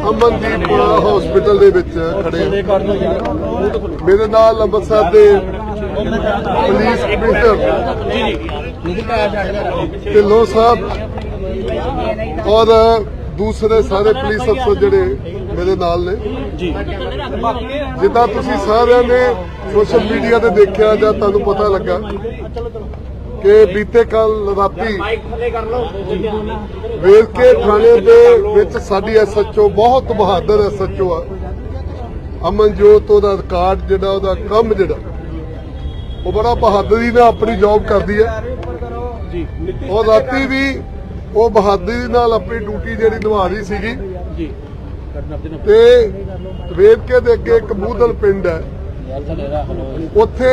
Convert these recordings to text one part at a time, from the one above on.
Amandeep hospital ਦੇ ਵਿੱਚ ਖੜੇ ਮੇਰੇ ਨਾਲ ਅੰਮ੍ਰਿਤਸਰ ਦੇ ਪੁਲਿਸ ਕਮਿਸ਼ਨਰ ਢਿੱਲੋਂ ਸਾਹਿਬ ਔਰ ਦੂਸਰੇ ਸਾਰੇ ਪੁਲਿਸ ਅਫਸਰ ਜਿਹੜੇ ਮੇਰੇ ਨਾਲ ਨੇ। ਜਿੱਦਾਂ ਤੁਸੀਂ ਸਾਰਿਆਂ ਨੇ ਸੋਸ਼ਲ ਮੀਡੀਆ ਤੇ ਦੇਖਿਆ ਜਾਂ ਤੁਹਾਨੂੰ ਪਤਾ ਲੱਗਾ ਕਿ ਬੀਤੇ ਕੱਲ ਰਾਤੀ ਵੇਰਕੇ ਥਾਣੇ ਦੇ ਵਿੱਚ ਸਾਡੀ ਐਸਐਚਓ ਬਹੁਤ ਬਹਾਦਰ ਐਸਐਚਓ ਆ। ਅਮਨਜੋਤ ਉਹਦਾ ਰਿਕਾਰਡ ਜਿਹੜਾ ਉਹਦਾ ਕੰਮ ਜਿਹੜਾ ਉਹ ਬੜਾ ਬਹਾਦਰੀ ਨਾਲ ਆਪਣੀ ਜੌਬ ਕਰਦੀ ਹੈ। ਉਹ ਰਾਤੀ ਵੀ ਉਹ ਬਹਾਦਰੀ ਨਾਲ ਆਪਣੀ ਡਿਊਟੀ ਜਿਹੜੀ ਨਿਭਾ ਰਹੀ ਸੀਗੀ। ਤੇ ਵੇਰਕੇ ਦੇ ਅੱਗੇ ਇੱਕ ਮੂਦਲ ਪਿੰਡ ਹੈ। ਉੱਥੇ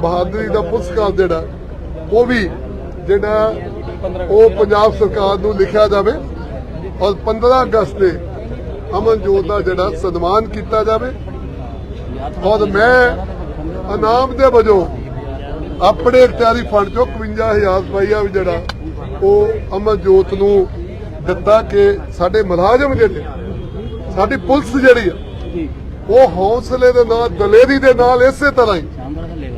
ਬਹਾਦਰੀ ਦਾ ਪੁਰਸਕਾਰ ਜਿਹੜਾ, ਉਹ ਵੀ ਜਿਹੜਾ ਉਹ ਪੰਜਾਬ ਸਰਕਾਰ ਨੂੰ ਲਿਖਿਆ ਜਾਵੇ ਔਰ 15 ਅਗਸਤ ਦੇ ਅਮਨਜੋਤ ਦਾ ਜਿਹੜਾ ਸਨਮਾਨ ਕੀਤਾ ਜਾਵੇ। ਔਰ ਮੈਂ ਇਨਾਮ ਦੇ ਵਜੋਂ ਆਪਣੇ ਇਖਤਿਆਰੀ ਫੰਡ ਚੋਂ 51000 ਰੁਪਇਆ ਵੀ ਜਿਹੜਾ ਉਹ ਅਮਨਜੋਤ ਨੂੰ ਦਿੱਤਾ ਕਿ ਸਾਡੇ ਮੁਲਾਜ਼ਮ ਜਿਹੜੇ, ਸਾਡੀ ਪੁਲਿਸ ਜਿਹੜੀ ਆ, ਉਹ ਹੌਸਲੇ ਦੇ ਨਾਲ, ਦਲੇਰੀ ਦੇ ਨਾਲ ਇਸੇ ਤਰ੍ਹਾਂ ਹੀ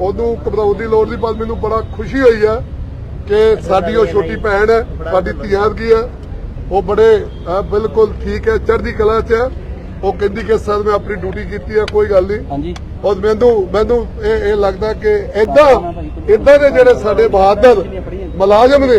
ਉਹਨੂੰ ਘਬਰਾਉਣ ਦੀ ਲੋੜ ਨਹੀਂ ਪਰ ਮੈਨੂੰ ਬੜਾ ਖੁਸ਼ੀ ਹੋਈ ਹੈ ਕਿ ਸਾਡੀ ਉਹ ਛੋਟੀ ਭੈਣ ਹੈ ਸਾਡੀ ਧੀਆਂ ਵਰਗੀ ਹੈ। ਉਹ ਬੜੇ ਬਿਲਕੁਲ ਠੀਕ ਹੈ ਚੜ੍ਹਦੀ ਕਲਾ 'ਚ ਹੈ। ਉਹ ਕਹਿੰਦੀ ਕਿ ਸਰ ਮੈਂ ਆਪਣੀ ਡਿਊਟੀ ਕੀਤੀ ਹੈ ਕੋਈ ਗੱਲ ਨਹੀਂ। ਹਾਂਜੀ। ਔਰ ਮੈਨੂੰ ਮੈਨੂੰ ਇਹ ਇਹ ਲੱਗਦਾ ਕਿ ਇਦਾਂ ਇਦਾਂ ਦੇ ਜਿਹੜੇ ਸਾਡੇ ਬਹਾਦਰ ਮੁਲਾਜ਼ਮ ਨੇ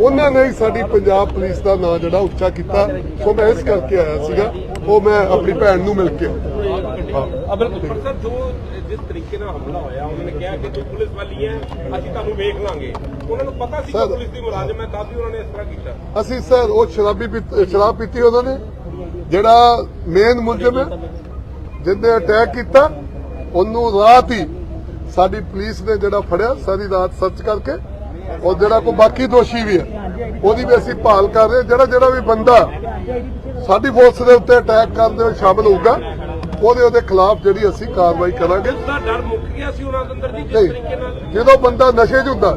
ਉਹਨਾਂ ਨੇ ਸਾਡੀ ਪੰਜਾਬ ਪੁਲਿਸ ਦਾ ਨਾਂ ਜਿਹੜਾ ਉੱਚਾ ਕੀਤਾ। ਸੋ ਮੈਂ ਇਸ ਕਰਕੇ ਆਇਆ ਸੀਗਾ। ਉਹ ਮੈਂ ਆਪਣੀ ਭੈਣ ਨੂੰ ਮਿਲ ਕੇ ਆਇਆ। ਪਰ ਸਰ ਜੋ ਜਿਸ ਤਰੀਕੇ ਨਾਲ ਹਮਲਾ ਹੋਇਆ ਉਹਨਾਂ ਨੇ ਕਿਹਾ ਕਿ ਤੂੰ ਪੁਲਿਸ ਵਾਲੀ ਹੈ ਅਸੀਂ ਤੁਹਾਨੂੰ ਵੇਖ ਲਾਂਗੇ। ਉਹਨਾਂ ਨੂੰ ਪਤਾ ਸੀ ਕਿ ਸਰ- ਪੁਲਿਸ ਦੀ ਮੁਲਾਜ਼ਮ ਹੈ ਤਾਂ ਵੀ ਉਹਨਾਂ ਨੇ ਇਸ ਤਰ੍ਹਾਂ ਕੀਤਾ। ਅਸੀਂ ਸਰ ਉਹ ਸ਼ਰਾਬੀ ਸ਼ਰਾਬ ਪੀਤੀ ਉਹਨਾਂ ਨੇ। ਜਿਹੜਾ ਮੇਨ ਮੁਲਜ਼ਮ ਹੈ ਜਿਹਨੇ ਅਟੈਕ ਕੀਤਾ ਉਹਨੂੰ ਰਾਤ ਹੀ ਸਾਡੀ ਪੁਲਿਸ ਨੇ ਜਿਹੜਾ ਫੜਿਆ ਸਾਰੀ ਰਾਤ ਸਰਚ ਕਰਕੇ ਔਰ ਜਿਹੜਾ ਕੋਈ ਬਾਕੀ ਦੋਸ਼ੀ ਵੀ ਹੈ ਉਹਦੀ ਵੀ ਅਸੀਂ ਭਾਲ ਕਰ ਰਹੇ। ਜਿਹੜਾ ਜਿਹੜਾ ਵੀ ਬੰਦਾ ਸਾਡੀ ਫੋਰਸ ਦੇ ਉੱਤੇ ਅਟੈਕ ਕਰਦੇ ਹੋਏ ਸ਼ਾਮਲ ਹੋਊਗਾ ਉਹਦੇ ਉਹਦੇ ਖਿਲਾਫ ਜਿਹੜੀ ਅਸੀਂ ਕਾਰਵਾਈ ਕਰਾਂਗੇ। ਡਰ ਮੁੱਕ ਗਿਆ ਸੀ ਉਹਨਾਂ ਦੇ ਅੰਦਰ ਜਿਸ ਨਹੀਂ ਤਰੀਕੇ ਨਾਲ? ਜਦੋਂ ਬੰਦਾ ਨਸ਼ੇ 'ਚ ਹੁੰਦਾ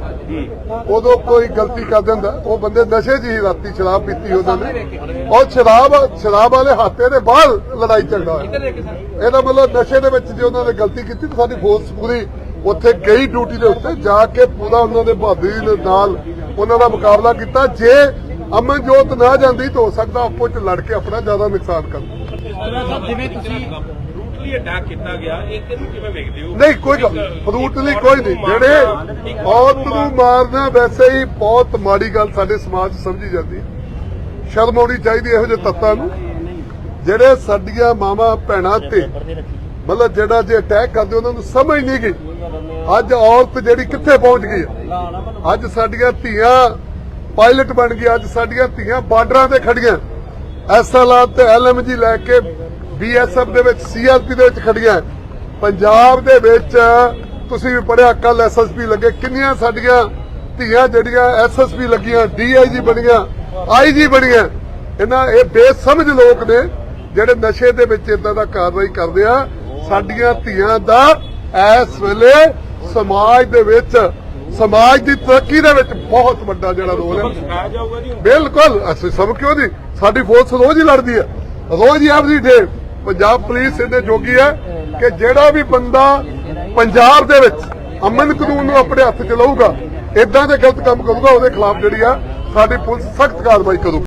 ਉਦੋਂ ਕੋਈ ਗਲਤੀ ਕਰ ਦਿੰਦਾ ਉਹ ਬੰਦੇ ਨਸ਼ੇ 'ਚ ਹੀ ਰਾਤੀ ਸ਼ਰਾਬ ਪੀਤੀ ਉਹਨਾਂ ਨੇ ਔਰ ਸ਼ਰਾਬ ਸ਼ਰਾਬ ਵਾਲੇ ਹਾਤੇ ਦੇ ਬਾਹਰ ਲੜਾਈ ਝਗੜਾ ਇਹਦਾ ਮਤਲਬ ਨਸ਼ੇ ਦੇ ਵਿੱਚ ਜੇ ਉਹਨਾਂ ਨੇ ਗਲਤੀ ਕੀਤੀ ਤਾਂ ਸਾਡੀ ਫੋਰਸ ਪੂਰੀ ਉੱਥੇ ਗਈ ਡਿਊਟੀ ਦੇ ਉੱਤੇ ਜਾ ਕੇ ਪੂਰਾ ਉਹਨਾਂ ਦੇ ਬਹਾਦਰੀ ਨਾਲ ਉਹਨਾਂ ਦਾ ਮੁਕਾਬਲਾ ਕੀਤਾ। ਜੇ ਅਮਨਜੋਤ ਨਾ ਜਾਂਦੀ ਤਾਂ ਹੋ ਸਕਦਾ ਆਪੋ ਚ ਲੜ ਕੇ ਆਪਣਾ ਜ਼ਿਆਦਾ ਨੁਕਸਾਨ ਕਰ ਜਿਵੇਂ ਤੁਸੀਂ ਬਰੂਟਲੀ ਅਟੈਕ ਕੀਤਾ ਗਿਆ ਇਹ ਕਿਹਨੂੰ ਕਿਵੇਂ ਵੇਖਦੇ ਹੋ? ਨਹੀਂ ਕੋਈ ਫਰੂਟ ਲਈ ਕੋਈ ਨਹੀਂ। ਜਿਹੜੇ ਔਰਤ ਨੂੰ ਮਾਰਨਾ। ਵੈਸੇ ਹੀ ਬਹੁਤ ਮਾੜੀ ਗੱਲ ਸਾਡੇ ਸਮਾਜ ਸਮਝੀ ਜਾਂਦੀ ਹੈ। ਸ਼ਰਮ ਆਉਣੀ ਚਾਹੀਦੀ ਇਹੋ ਜਿਹੇ ਤੱਤਾਂ ਨੂੰ। ਜਿਹੜੇ ਸਾਡੀਆਂ ਮਾਵਾਂ ਭੈਣਾਂ ਤੇ ਮਤਲਬ ਜਿਹੜਾ ਜੇ ਅਟੈਕ ਕਰਦੇ, ਉਹਨਾਂ ਨੂੰ ਸਮਝ ਨਹੀਂ ਗਈ। ਅੱਜ ਔਰਤ ਜਿਹੜੀ ਕਿੱਥੇ ਪਹੁੰਚ ਗਈ? ਹੈ ਅੱਜ ਸਾਡੀਆਂ ਧੀਆਂ ਪਾਇਲਟ ਬਣ ਗਈ ਅੱਜ ਸਾਡੀਆਂ ਧੀਆਂ ਬਾਰਡਰਾਂ ਤੇ ਖੜੀਆਂ। ਐਸਐਲਆਰ ਤੇ ਐਲਐਮਜੀ ਲੈ ਕੇ ਬੀਐਸਐਫ ਦੇ ਵਿੱਚ ਸੀਆਰਪੀ ਦੇ ਵਿੱਚ ਖੜੀਆਂ। ਪੰਜਾਬ ਦੇ ਵਿੱਚ, ਤੁਸੀਂ ਵੀ ਪੜਿਆ ਕੱਲ ਐਸਐਸਪੀ ਲੱਗੇ। ਕਿੰਨੀਆਂ ਸਾਡੀਆਂ ਧੀਆਂ ਜਿਹੜੀਆਂ ਐਸਐਸਪੀ ਲੱਗੀਆਂ ਡੀਆਈਜੀ ਬਣੀਆਂ ਆਈਜੀ ਬਣੀਆਂ। ਇਹਨਾਂ ਇਹ ਬੇਸਮਝ ਲੋਕ ਨੇ, ਜਿਹੜੇ ਨਸ਼ੇ ਦੇ ਵਿੱਚ ਇਦਾਂ ਦਾ ਕਾਰਵਾਈ ਕਰਦੇ ਆ। ਸਾਡੀਆਂ ਧੀਆਂ ਦਾ ਇਸ ਵੇਲੇ ਸਮਾਜ ਦੇ ਵਿੱਚ ਸਮਾਜ ਦੀ ਤਰੱਕੀ ਦੇ ਵਿੱਚ ਬਹੁਤ ਵੱਡਾ ਜਿਹੜਾ ਰੋਲ ਹੈ। ਬਿਲਕੁਲ ਅਸੀਂ ਸਭ ਕਿਉਂ ਨਹੀਂ ਸਾਡੀ ਫੋਰਸ ਰੋਜ਼ ਹੀ ਲੜਦੀ ਹੈ। ਰੋਜ਼ ਹੀ ਐਵਰੀ ਡੇ ਪੰਜਾਬ ਪੁਲਿਸ ਇਹਦੇ ਜੋਗੀ ਹੈ ਕਿ ਜਿਹੜਾ ਵੀ ਬੰਦਾ ਪੰਜਾਬ ਦੇ ਵਿੱਚ ਅਮਨ ਕਾਨੂੰਨ ਨੂੰ ਆਪਣੇ ਹੱਥ ਚ ਲਊਗਾ ਇਦਾਂ ਦੇ ਗਲਤ ਕੰਮ ਕਰੂਗਾ ਉਹਦੇ ਖਿਲਾਫ ਜਿਹੜੀ ਆ ਸਾਡੀ ਪੁਲਿਸ ਸਖਤ ਕਾਰਵਾਈ ਕਰੂ